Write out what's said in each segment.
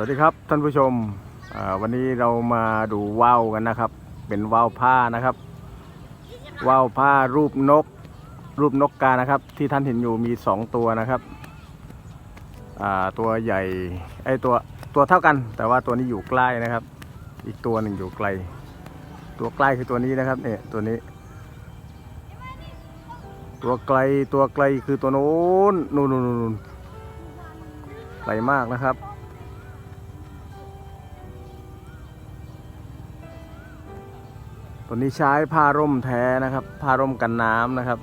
วัสดีครับท่านผู้ชมวันนี้เรามาดูว่าวกันนะครับ เป็นว่าวผ้านะครับว่าวผ้ารูปนก รูปนกกานะครับ ที่ท่านเห็นอยู่มีสองตัวนะครับตัวใหญ่ไอตัวตัวเท่ากัน แต่ว่าตัวนี้อยู่ใกล้นะครับ อีกตัวหนึ่งอยู่ไกล ตัวใกล้คือตัวนี้นะครับเนี่ยตัวนี้ ตัวไกลตัวไกลคือตัวโน้นนู่นนู่นนู่นไกลมากนะครับ ตัวนี้ใช้ผ้าร่มแท้นะครับ ผ้าร่มกันน้ำนะครับ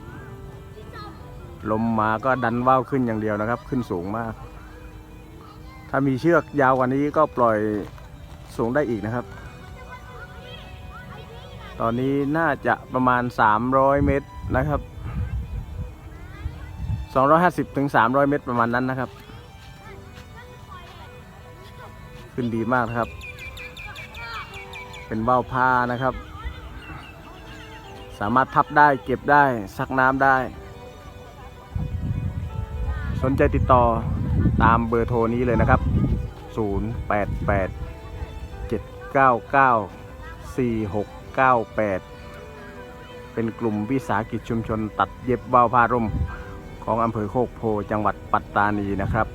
ลมมาก็ดันว่าวขึ้นอย่างเดียวนะครับ ขึ้นสูงมาก ถ้ามีเชือกยาวกว่านี้ก็ปล่อยสูงได้อีกนะครับ ตอนนี้น่าจะประมาณ 300 เมตรนะครับ 250ถึง300 เมตรประมาณนั้นนะครับ ขึ้นดีมากครับ เป็นว่าวผ้านะครับ สามารถพับได้เก็บได้ซักน้ำได้ สนใจติดต่อตามเบอร์โทรนี้เลยนะครับ 088 799 4698 เป็นกลุ่มวิสาหกิจชุมชนตัดเย็บว่าวผ้าร่มของอำเภอโคกโพจังหวัดปัตตานีนะครับ